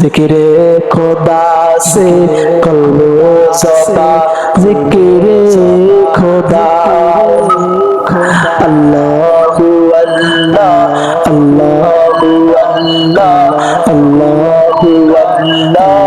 জিকিরে খোদা সে কলবো জবা। জিকিরে খোদা আল্লাহু আল্লাহ আল্লাহু আল্লাহ আল্লাহু আল্লাহ।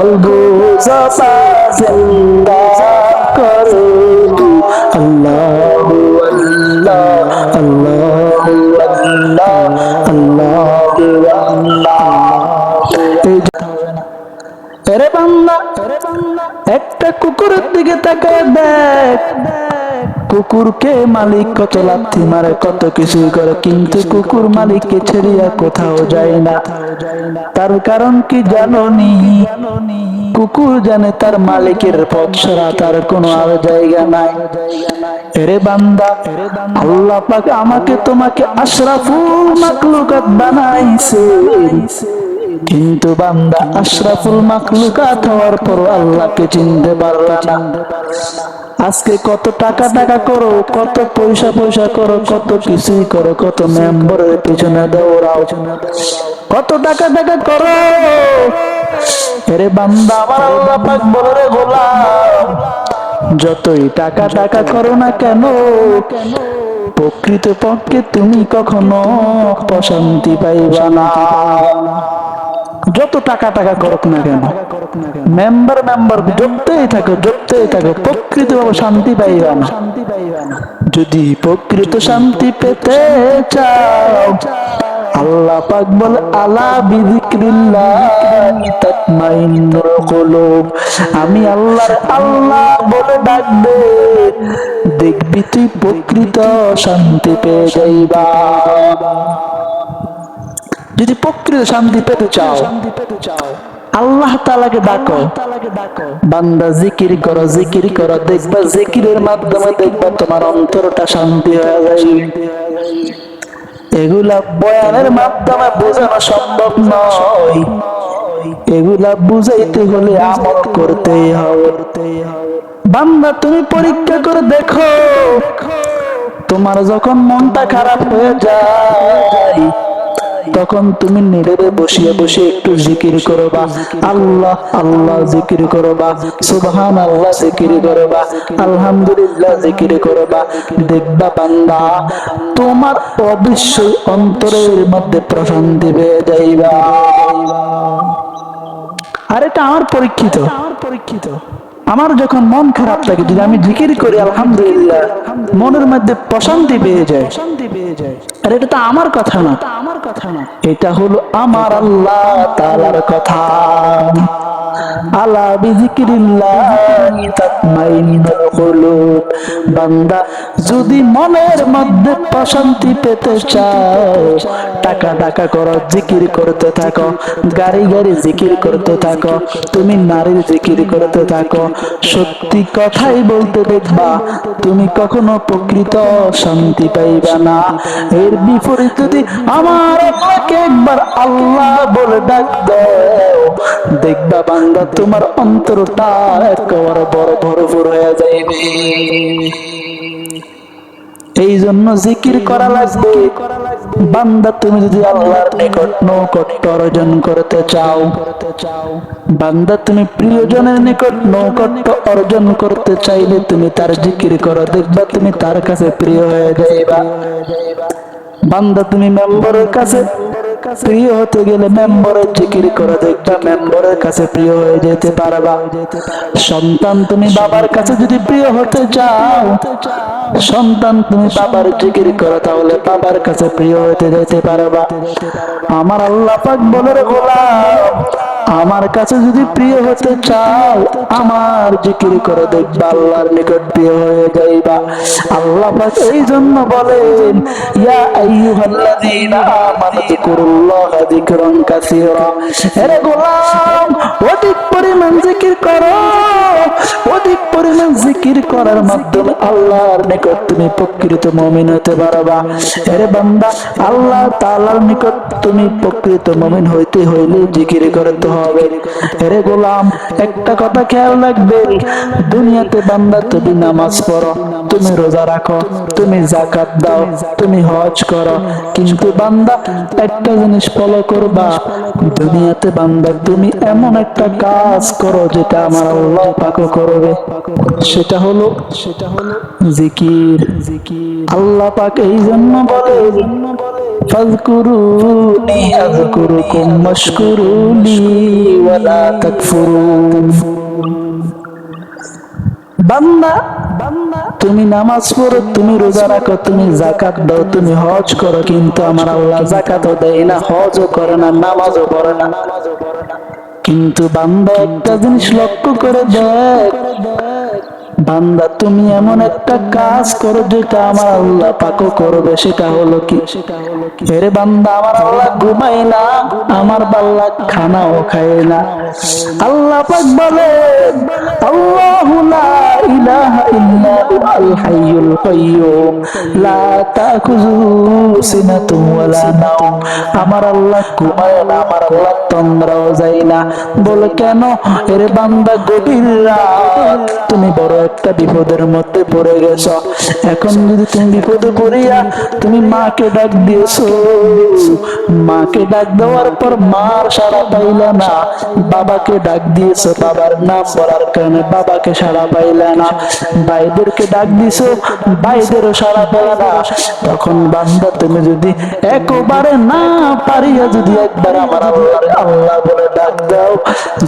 কলবো জবা জিন্দা করো আল্লাহু আল্লাহ আল্লাহু আল্লাহ আল্লাহু আল্লাহ। এরে বান্দা, একটা কুকুরের দিকে তাকায় দেখ। কুকুরকে মালিক কত লাথি মারে, কত কিছুই করে, কিন্তু কুকুর মালিককে ছেড়িয়া কোথাও যায় না। তার কারণ কি জানো নি কুকুর জানে তার মালিকের পথ ছাড়া তার কোনো আর জায়গা নাই। এরে বান্দা, আল্লাহ পাক আমাকে তোমাকে আশরাফুল মাকলুকাত বানাইছে। কিন্তু বান্দা আশরাফুল মাকলুকাত হওয়ার পর আল্লাহকে চিনতে পারলা না। আজকে কত টাকা টাকা করো, কত পয়সা পয়সা করো, কত কিছুই করো, কত মেম্বারের পিছনে দৌড়াও। কত টাকা টাকা করো? এরে বান্দা, আমার আল্লাহ পাক বলে রে গোলাম, যতই টাকা টাকা করো না কেন প্রকৃত পক্ষে তুমি কখনো প্রশান্তি পাইবা না। যত টাকা টাকা করুক না কেন মেম্বার মেম্বার যতই থাকো যতই থাকো প্রকৃত ভাবে শান্তি পাইবা না। যদি প্রকৃত শান্তি পেতে চাও, আল্লাহ পাক বলে, আলা তাতমাইন্নুল কুলুব। আমি আল্লাহর আল্লাহ বলে ডাকবে, দেখবি তুই প্রকৃত শান্তি পেয়ে যাইবা। যদি প্রকৃত শান্তি পেতে চাও শান্তি পেতে চাও আল্লাহ তালাকে ডাকো। বান্দা জিকির করো জিকির করো দেখবা জিকিরের মাধ্যমে দেখবা তোমার অন্তরটা শান্তি হয়ে যাবে এগুলা বয়ানের মাধ্যমে বোঝানো সম্ভব নয়। এগুলা বুঝাইতে হলে আমল করতেই হবে। বান্দা তুমি পরীক্ষা করে দেখো। তোমার যখন মনটা খারাপ হয়ে যায় তখন তুমি নীরবে বসিয়ে বসে একটু জিকির করবা আল্লাহ আল্লাহ জিকির করবা সুবহান আল্লাহ জিকির করবা আলহামদুলিল্লাহ জিকির করবা দেখবা বান্দা, তোমার অবশ্যই অন্তরের মধ্যে প্রশান্তি পেয়ে যাইবা। আর এটা আমার পরীক্ষিত আমার পরীক্ষিত। আমার যখন মন খারাপ থাকে, যদি আমি জিকির করি, আলহামদুলিল্লাহ, মনের মধ্যে প্রশান্তি পেয়ে যায়। আর এটা তো আমার কথা না। আমার কথা না এটা হলো আমার আল্লাহ তালার কথা। আলা তাতমাইন্নুল কুলুব। বান্দা, যদি মনের মধ্যে প্রশান্তি পেতে চাও, টাকা টাকা করো, জিকির করতে থাকো, গাড়ি গাড়ি জিকির করতে থাকো, তুমি নারীর জিকির করতে থাকো, সত্যি কথাই বলতে দেখবা, তুমি কখনো প্রকৃত শান্তি পাইবা না। এর বিপরীত যদি আমার একবার আল্লাহ বলে ডাক দাও, দেখবা বান্দা তোমার অন্তরটা একেবারে বড় ভরপুর হয়ে যাইবে। এই জন্য জিকির করা লাগবে। বান্দা, তুমি যদি আল্লাহর নিকট নৌকট্য অর্জন করতে চাও, বান্দা, তুমি প্রিয়জনের নিকট নৌকট্য অর্জন করতে চাইলে তুমি তার জিকির করো, দেখবা তুমি তার কাছে প্রিয় হয়ে যাইবা। বান্দা, তুমি মেম্বারের কাছে প্রিয় হতে গেলে মেম্বরের জিকির করে দেখবা, মেম্বরের কাছে প্রিয় হয়ে যেতে পারবা। সন্তান তুমি বাবার কাছে যদি প্রিয় হতে চাও, সন্তান তুমি বাবার জিকির করো, তাহলে বাবার কাছে প্রিয় হতে যেতে পারবা। আমার আল্লাহ পাক বলে গোলাম আমার কাছে যদি প্রিয় হতে চাও, আমার জিকির করে দেখবা, আল্লাহর নিকট প্রিয় হয়ে যাইবা। আল্লাহ পাক এই জন্য বলেন, ইয়া আইয়ুহাল্লাযীনা আমানু যিকুরুল্লাহ যিকরান কাসীরা। হে গোলাম অধিক জিকির করার মাধ্যমে আল্লাহর নিকট তুমি প্রকৃত মমিন হতে পারবা। এরে বান্দা, আল্লাহ তাআলার নিকট তুমি প্রকৃত মমিন হইতে হইলে জিকির করতে হবে। এরে গোলাম, একটা কথা খেয়াল রাখবে। দুনিয়াতে বান্দা, তুমি নামাজ পড়ো, তুমি রোজা রাখো, তুমি জাকাত দাও, তুমি হজ করো। কিন্তু বান্দা, একটা জিনিস ফলো করবা, দুনিয়াতে বান্দা, তুমি এমন একটা কাজ করো যেটা আমার আল্লাহ পাকও করবে। সেটা হলো, সেটা হলো জিকির। জিকির আল্লাহ পাক এই জন্য বলে ফাযকুরুনি আযকুরুকুম ওয়াশকুরুলি ওয়ালা তাকফুরুন। বান্দা বান্দা তুমি নামাজ পড়ো, তুমি রোজা রাখো, তুমি জাকাত দাও, তুমি হজ করো, কিন্তু আমার আল্লাহ জাকাতও দেয় না, হজও করে না, নামাজও পড়ে না। কিন্তু বান্দা একটা জিনিস লক্ষ্য করে দেখ বান্দা, তুমি এমন একটা কাজ করো যেটা আমার আল্লাহ পাকও করবে, সেটা হলো কি? এরে বান্দা, আমার আল্লাহ ঘুমাই না, আমার বাল্লা খানাও খায় না। আল্লাহ পাক বলে, আল্লাহু লা ইলাহা ইল্লা হুয়াল হাইয়ুল কাইয়্যুম লা তাখুযুহু সিনাতুন ওয়ালা নাওম। আমার আল্লাহ ঘুমায় না, আমার আল্লাহ তন্দ্রাও যায় না। বলে কেন? এরে বান্দা, গভীর রাত তুমি বড় একটা বিপদের মধ্যে পড়ে গেছ। এখন যদি তুমি বিপদে পড়িয়া তুমি মাকে ডাক দিয়েছ, মাকে ডাক দেওয়ার পর মার সাড়া পাইলা না, বাবাকে ডাক দিয়েছ, বাবার নাম বলার কারণে বাবাকে সাড়া পাইলা না। ভাইদেরকে ডাক দিছো ভাইদেরও সাড়া পাইলা না। তখন বান্দা, তুমি যদি একবারে না পারিয়া যদি একবার আমার আল্লাহর আল্লাহ বলে ডাক দাও,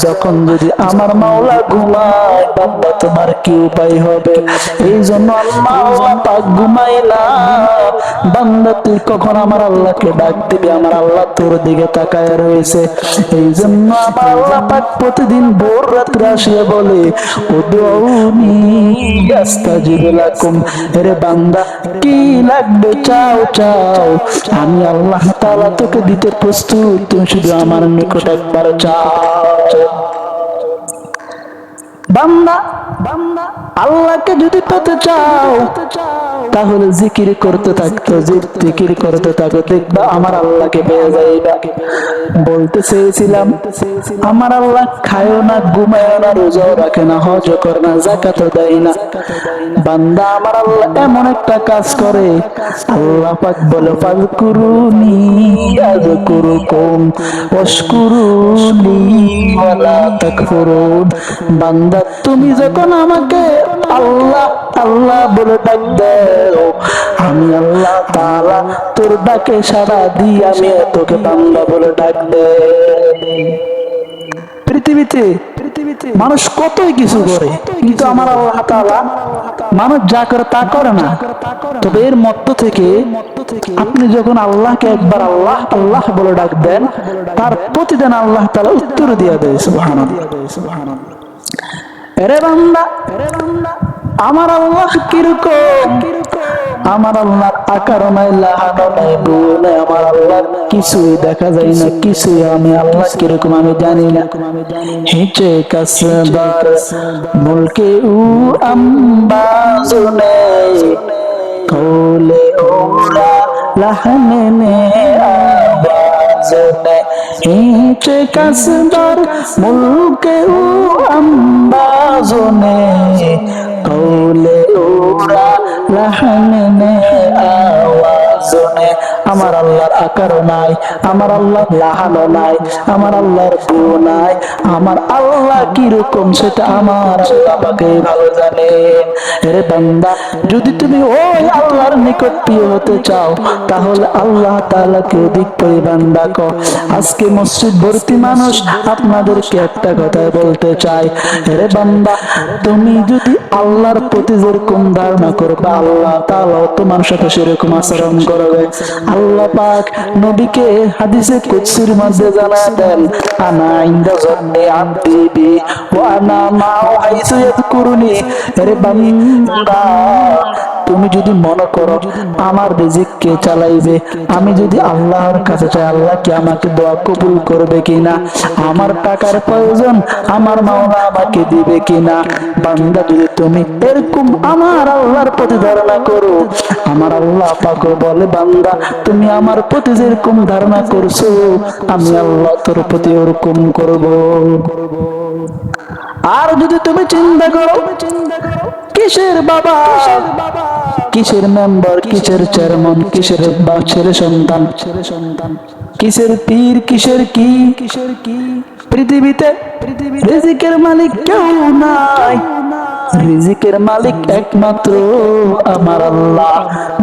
যখন যদি আমার মাওলা ঘুমায়, বান্দা, তোমার কি উপায় হবে। এই জন্য আল্লাহ ঘুমাই না বান্দা, তুই কখন আমার আল্লাহকে ডাক দিবি? আমার আল্লাহ তোর দিকে তাকায় রয়েছে। এই জন্য আমার আল্লাহ পাক প্রতিদিন ভোর রাত্রে আসিয়া বলে রে বান্দা, কি লাগবে? চাও চাও। আমি আল্লাহ তাআলা তোকে দিতে প্রস্তুত। তুমি শুধু আমার নিকট একবার চাও বান্দা বান্দা, আল্লাহকে যদি পেতে চাও, তাহলে জিকির করতে থাকতো, জিকির করতে থাকো দেখবা আমার আল্লাহকে পেয়ে বলতে চেয়েছিলাম, আমার আল্লাহ খায়ও না, ঘুমায়ও না, রোজাও রাখে না, হজ করে না জাকাতও দেয় না। বান্দা, আমার আল্লাহ এমন একটা কাজ করে। আল্লাহ পাক বলে ফাযকুরুনি আযকুরুকুম ওয়াশকুরুলি ওয়ালা তাকফুরুন। বান্দা তুমি যখন আমাকে আল্লাহ আল্লাহ বলে ডাক দাও, আমি আল্লাহ তাআলা তোর ডাকে সাড়া দিই, আমি তোকে বান্দা বলে ডাক দেই। পৃথিবীতে মানুষ কতই কিছু করে, কিন্তু আমার আল্লাহ তাআলা মানুষ যা করে তা করে না। তবে এর মধ্য থেকে আপনি যখন আল্লাহকে একবার আল্লাহ আল্লাহ বলে ডাক দেন, তার প্রতিদিন আল্লাহ তাআলা উত্তর দিয়ে দেয়, সুবহানাল্লাহ। এরে আমার আল্লাহ কীরকম? আমার আল্লাহর আকার নাই লাহানো নাই বউ নাই, আমার কিছুই দেখা যায় না, কিছুই আমি আল্লাহ কীরকম আমি জানি না। হিচে কাসবার মুলকে উ আম্বাজনে কোলে ওরা নে আওয়াজনে হিচে কাসদার মুলকে উ আম্বাজনে। কৌলে ওরা আওয়াজনে আমার আল্লাহর আকারও নাই, আমার আল্লাহ লাহানো নাই, আমার আল্লাহর বউ নাই, আমার আল্লাহ কীরকম সেটা আমার পাকে ভালো জানে। রে বান্দা, যদি তুমি ওই আল্লাহর নিকট প্রিয় হতে চাও, তাহলে আল্লাহ তাআলাকে অধিক পরিমাণ ডাকো। আজকে মসজিদ ভর্তি মানুষ আপনাদেরকে একটা কথা বলতে চাই। রে বান্দা, তুমি যদি আল্লাহর প্রতি যেরকম ধারণা করবে, আল্লাহ তাআলা তোমার সাথে সেরকম আচরণ করবে। আল্লাহ পাক নবীকে হাদিসে কুদসির মধ্যে জানা দেন, আনা ইনদা জন্নে আব্দি বি, ওয়া আনা মাউ হাইসু ইয়াযকুরুনি রে বান্দা তুমি যদি মনে করো আমার রিজিক কে চালাইবে, আমি যদি আল্লাহর কাছে চাই, আল্লাহ কি আমাকে দোয়া কবুল করবে কিনা? আমার টাকার প্রয়োজন, আমার মাওলা আমাকে দিবে কিনা? বান্দা, যদি তুমি এরকম আমার আল্লাহর প্রতি ধারণা করো, আমার আল্লাহ পাক বলে, বান্দা, তুমি আমার প্রতি যেরকম ধারণা করছ, আমি আল্লাহ তোর প্রতি ওরকম করব। আর যদি তুমি চিন্তা করো চিন্তা করো কিসের বাবা? কিসের মেম্বার কিসের চেয়ারম্যান কিসের বা ছেলে সন্তান? ছেলে সন্তান কিসের পীর কিসের কি? কিসের কি? পৃথিবীতে রিজিকের মালিক কেউ নাই। রিজিকের মালিক একমাত্র আমার আল্লাহ।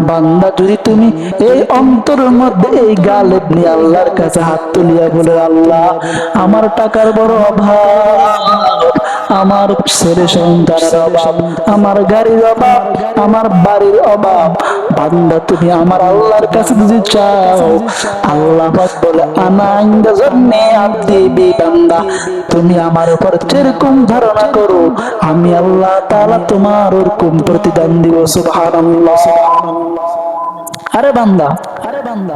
বান্দা যদি তুমি এই অন্তরের মধ্যে এই গালেব নিয়ে আল্লাহর কাছে হাত তুলিয়া বলে আল্লাহ আমার টাকার বড় অভাব আমার ছেলে সন্তানের অভাব, আমার গাড়ির অভাব, আমার বাড়ির অভাব। বান্দা, তুমি আমার আল্লাহর কাছে যদি চাও, আল্লাহ বলে আনাইন্দা জন্যে আব্দি বান্দা, তুমি আমার উপর যেরকম ধারণা করো, আমি আল্লাহ তাআলা তোমার ওরকম প্রতিদান দিব, সুবহানাল্লাহ আরে বান্দা,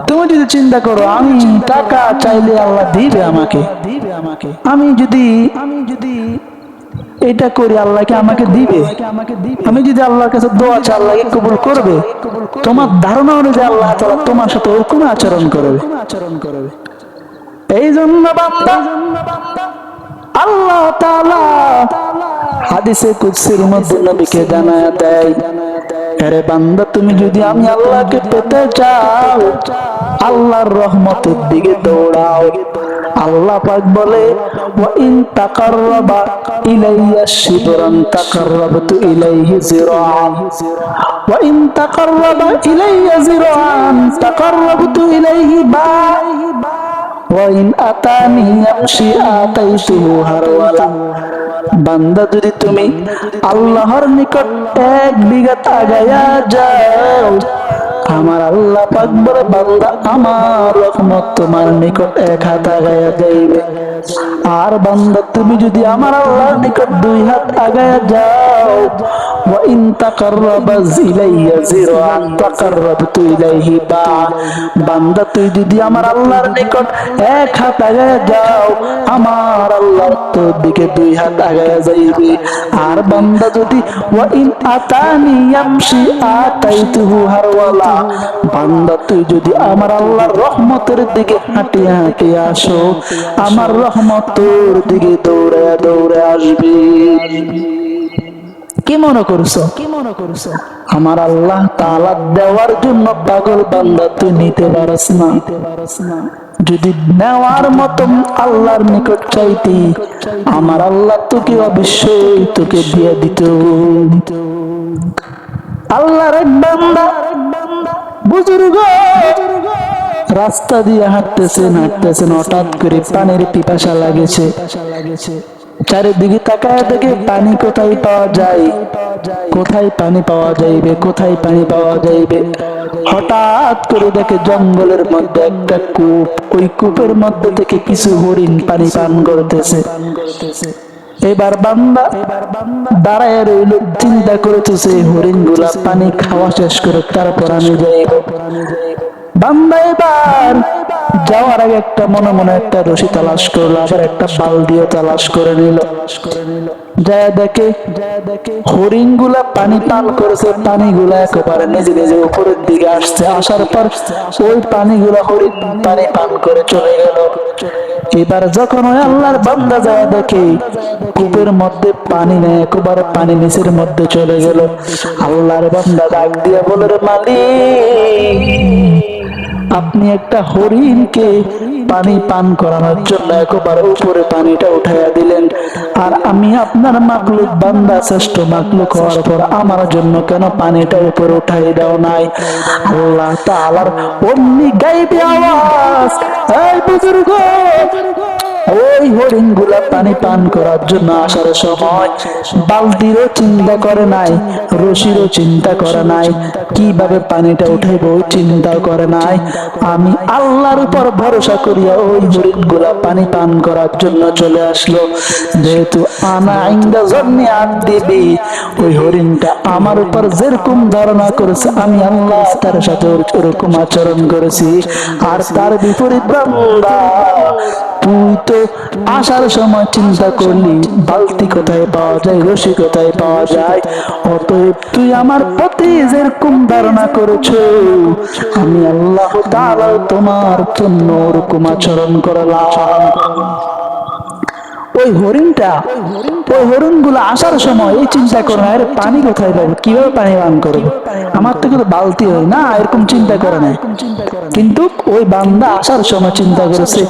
তুমি যদি চিন্তা করো, আমি টাকা চাইলে আল্লাহ দিবে আমাকে দিবে আমাকে আমি যদি আমি যদি এটা করি, আল্লাহকে আমাকে দিবে। আমি যদি আল্লাহর কাছে দোয়া চাই আল্লাহকে কবুল করবে। তোমার ধারণা অনুযায়ী আল্লাহ তোমার সাথে ওরকম আচরণ করবে আচরণ করবে। এই জন্য আল্লাহ হাদিসে মধ্যে নবীকে দেয় বান্দা, তুমি যদি আমি আল্লাহকে পেতে চাও আল্লাহর রহমতের দিকে দৌড়াও। আল্লাহ পাক বলে ওয়া ইন তাকাররাবা ইলাইয়া শিবরান তাকাররাবতু ইলাইহি জিরাআন ওয়া ইন তাকাররাবা ইলাইয়া জিরাআন তাকাররাবতু ইলাইহি বা। ওয়াইন আতানি ইয়ামশি আতাইতুহু হারওয়ালা। বান্দা, যদি তুমি আল্লাহর নিকট এক বিঘা আগায়া যাও আমার আল্লাহ পাক বলে বান্দা আমার রহমত তোমার নিকট এক হাত আগায়া যাইবে। আর বান্দা, তুমি যদি আমার আল্লাহর নিকট দুই হাত আগায়া যাও وإن تقرب إلي زرعا تقربت إليه باعا বান্দা তুই যদি আমার আল্লাহর নিকট এক হাত আগায় যাও আমার আল্লাহ তোর দিকে দুই হাত আগায় যাইবে আর বান্দা যদি ওয়াইন আতানি ইয়ামশি আতাইতুহু হারওয়ালা বান্দা তুই যদি আমার আল্লাহর রহমতের দিকে হাঁটিয়ে হাঁটিয়ে আসো আমার রহমত তোর দিকে দৌড়ে দৌড়ে আসবে কি মনে করছ? কি মনে করছ? আমার আল্লাহ তাআলা দেওয়ার জন্য পাগল বান্দা তুই নিতে পারস না। নিতে পারস না। যদি নেওয়ার মতন আল্লাহর নিকট চাইতি আমার আল্লাহ তোকে অবশ্যই তোকে দিয়ে দিত। আল্লাহর এক বান্দা বুজুর্গ রাস্তা দিয়ে হাঁটতেছেন হাঁটতেছেন হঠাৎ করে পানির পিপাসা লাগেছে। লাগেছে। চারিদিকে তাকায় দেখে পানি কোথায় পাওয়া যায়? কোথায় পানি পাওয়া যাইবে? কোথায় পানি পাওয়া যাইবে? হঠাৎ করে দেখে জঙ্গলের মধ্যে একটা কূপ। ওই কূপের মধ্যে থেকে কিছু হরিণ পানি পান করতেছে। এবার বান্দা দাঁড়ায় রইল, চিন্তা করেছে সেই হরিণগুলা পানি খাওয়া শেষ করে তারপর আমি যাইব। বান্দা এবার যাওয়ার আগে একটা মনে মনে একটা রশি তালাশ করল, আবার একটা বালদিও তালাশ করে নিল। দেখে হরিণগুলা পানি পান করেছে পানি গুলা একেবারে নিজে নিজে উপরের দিকে আসছে। আসার পর ওই পানি গুলা হরিণ পানি পান করে চলে গেল। এবার যখন ওই আল্লাহর বান্দা যায় দেখে কূপের মধ্যে পানি নেই, একেবারে পানি নিচের মধ্যে চলে গেল। আল্লাহর বান্দা ডাক দিয়ে বলে মালিক, আপনি একটা হরিণকে পানি পান করানোর জন্য একবার উপরে পানিটা উঠাইয়া দিলেন। আর আমি আপনার মাকলুক বান্দা, শ্রেষ্ঠ মাকলুক হওয়ার পর আমার জন্য কেন পানিটা উপরে উঠাই দাও নাই? আল্লাহ তাআলার অমনি গাইবে আওয়াজ। এই বুজুর্গ! ওই হরিণগুলা পানি পান করার জন্য আসার সময় বালতিরও চিন্তা করে নাই, রশিরও চিন্তা করে নাই, কীভাবে পানিটা উঠাইব চিন্তা করে নাই। আমি আল্লাহর উপর ভরসা করিয়া ওই হরিণগুলা পানি পান করার জন্য চলে আসলো। যেহেতু আনা আইন্দা জন্মে আর দিবি, ওই হরিণটা আমার উপর যেরকম ধারণা করেছে, আমি আল্লাহ তার সাথে ওরকম আচরণ করেছি। আর তার বিপরীত তুই তো আসার সময় চিন্তা করলি, বালতি কোথায় পাওয়া যায় রসি কোথায় পাওয়া যায়? অতএব তুই আমার প্রতি যেরকম ধারণা করেছ, আমি আল্লাহ তোমার জন্য ওরকম আচরণ করলাম। ওই হরিণটা, ওই হরিণগুলো আসার সময় এই চিন্তা করে না পানি কোথায় পাবো? কীভাবে পানি পান করব? আমার তো কিন্তু বালতি হয় না, এরকম চিন্তা করে না। কিন্তু ওই বান্দা আসার সময় চিন্তা করেছে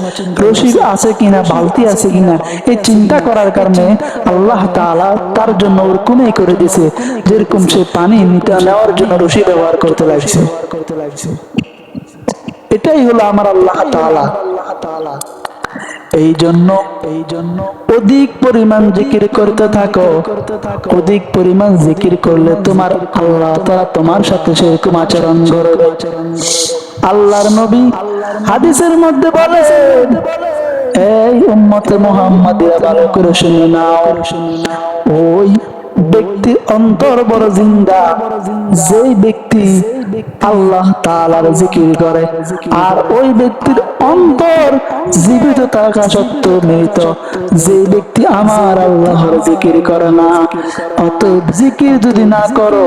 রশি আছে কিনা, বালতি আছে কিনা, এই চিন্তা করার কারণে আল্লাহ তাআলা তার জন্য ওরকমই করে দিছে যেরকম সে পানি নিতে নেওয়ার জন্য রশি ব্যবহার করতে লাগছে। এটাই হলো আমার আল্লাহ তাআলা। এই জন্য এই জন্য অধিক পরিমাণ জিকির করতে থাকো। অধিক পরিমাণ জিকির করলে তোমার আল্লাহ তারা তোমার সাথে সেরকম আচরণ করবে। আল্লাহর নবী হাদিসের মধ্যে বলে এই উম্মতে মোহাম্মদিয়া ভালো করে শুনে নাও। ওই ব্যক্তি অন্তর বড় জিন্দা, যেই ব্যক্তি আল্লাহ তাআলার জিকির করে, আর ওই ব্যক্তির অন্তর জীবিত থাকা সত্ত্বেও মৃত যে ব্যক্তি আমার আল্লাহর জিকির করে না। অতএব জিকির যদি না করো,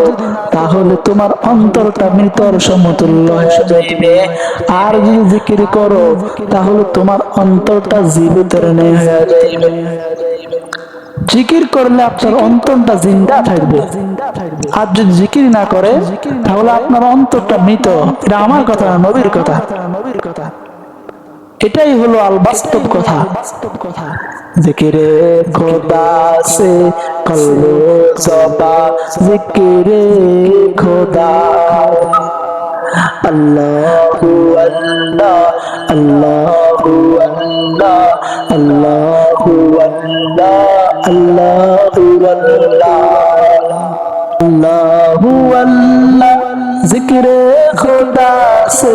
তাহলে তোমার অন্তরটা মৃতর সমতুল্য হয়ে আর যদি জিকির করো, তাহলে তোমার অন্তরটা জীবিত হয়ে যাইবে। জিকির করলে আপনার অন্তরটা জিন্দা থাকবে। আর যদি জিকির না করে, তাহলে আপনার অন্তরটা মৃত। এটা আমার কথা নবীর কথা নবীর কথা। এটাই হলো আল বাস্তব কথা বাস্তব কথা। জিকিরে খোদা সে কলবে জবা। জিকিরে খোদা। আল্লাহু আল্লাহ আল্লাহু আল্লাহ আল্লাহু আল্লাহ আল্লাহু আল্লাহ আল্লাহু। আল্লাহ জিকিরে খোদা সে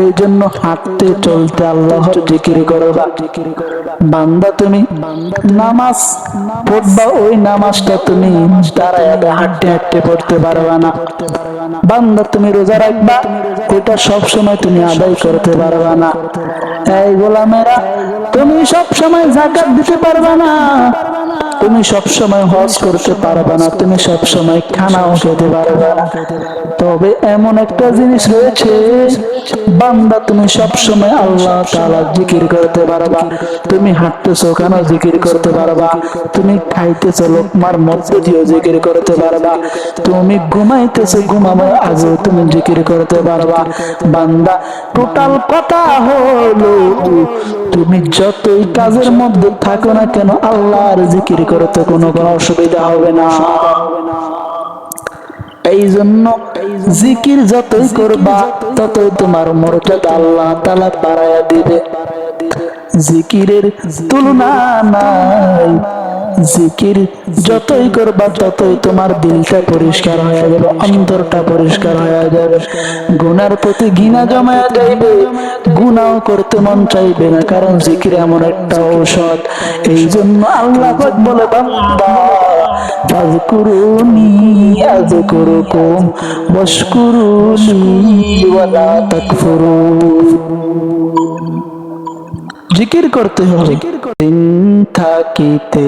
এই জন্য হাঁটতে চলতে আল্লাহর জিকির করবা বান্দা তুমি, নামাজ পড়বা, ওই নামাজটা তুমি দাঁড়ায় হাঁটতে হাঁটতে পড়তে পারবা না। বান্দা তুমি রোজা রাখবা ওইটা সব সময় তুমি আদায় করতে পারবা না। এই গোলামেরা, তুমি সব সময় জাকাত দিতে পারবা না। তুমি সব সময় হজ করতে পারবে না, তুমি সব সময় খানাও খেতে পারবে না। তবে এমন একটা জিনিস রয়েছে, বান্দা তুমি সব সময় আল্লাহ তাআলা জিকির করতে পারবা। তুমি হাঁটতেছো কেন জিকির করতে পারবা? তুমি খাইতেছো লোকমার মধ্যে দিয়েও জিকির করতে পারবা। তুমি ঘুমাইতেছো ঘুমাবার আজও তুমি জিকির করতে পারবা। বান্দা, টোটাল কথা হলো, তুমি যতই কাজের মধ্যে থাকো না কেন আল্লাহর জিকির করতে কোনো কোনো অসুবিধা হবে না। এই জন্য জিকির যতই করবা, ততই তোমার মর্যাদা আল্লাহ তালা বাড়াইয়া দিবে। জিকিরের তুলনা নাই। জিকির যতই করবা, ততই তোমার দিলটা পরিষ্কার হয়ে যাবে, অন্তরটা পরিষ্কার হয়ে যাবে। গুনার প্রতি ঘৃণা জমায়া যাইবে, গুনাও করতে মন চাইবে না, কারণ জিকির এমন একটা ঔষধ। এই জন্য আল্লাহ বলে, বান্দা ফাজকুরুনি আযকুরুকুম, ওয়াশকুরুনি, ওয়ালা তাকফুরুন। জিকির করতে হবে। থাকিতে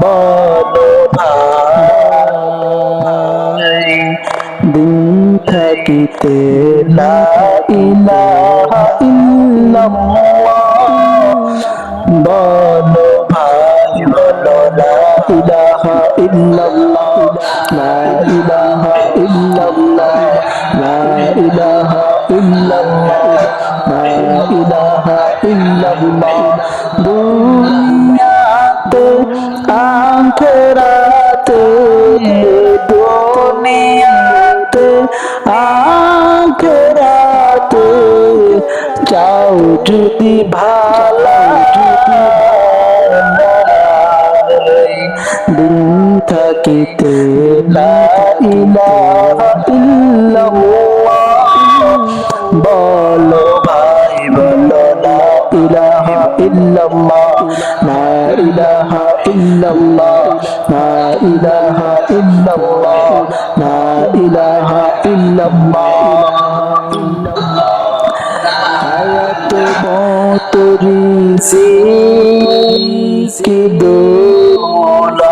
বলো যদি ভালা দিন থাকিতে লা দৌলত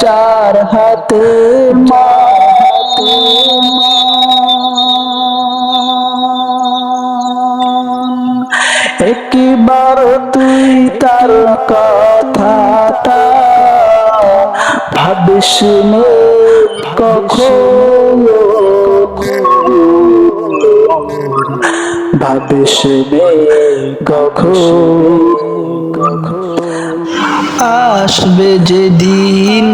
যার হাতে মাতে একবার তুই তার কথাটা ভাবিস কখন ভাবিস কখন? আসবে যেদিন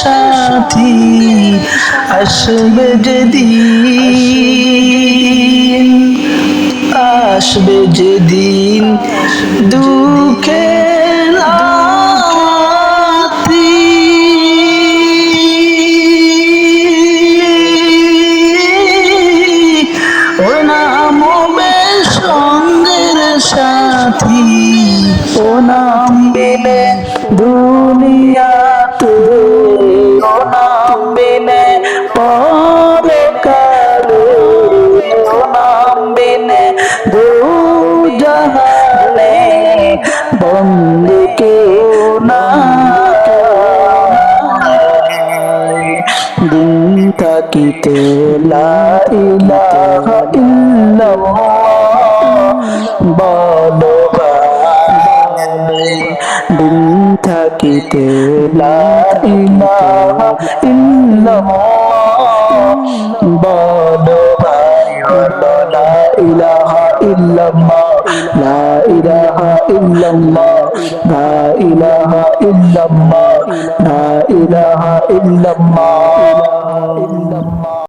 সাথী। আসবে যেদিন আসবে যেদিন থাকিতে লা ইলাহা ইল্লাল্লাহ। বলো ভাই দিন থাকিতে ইল্লাল্লাহ। লা ইলাহা ইল্লাল্লাহ। In the Allah.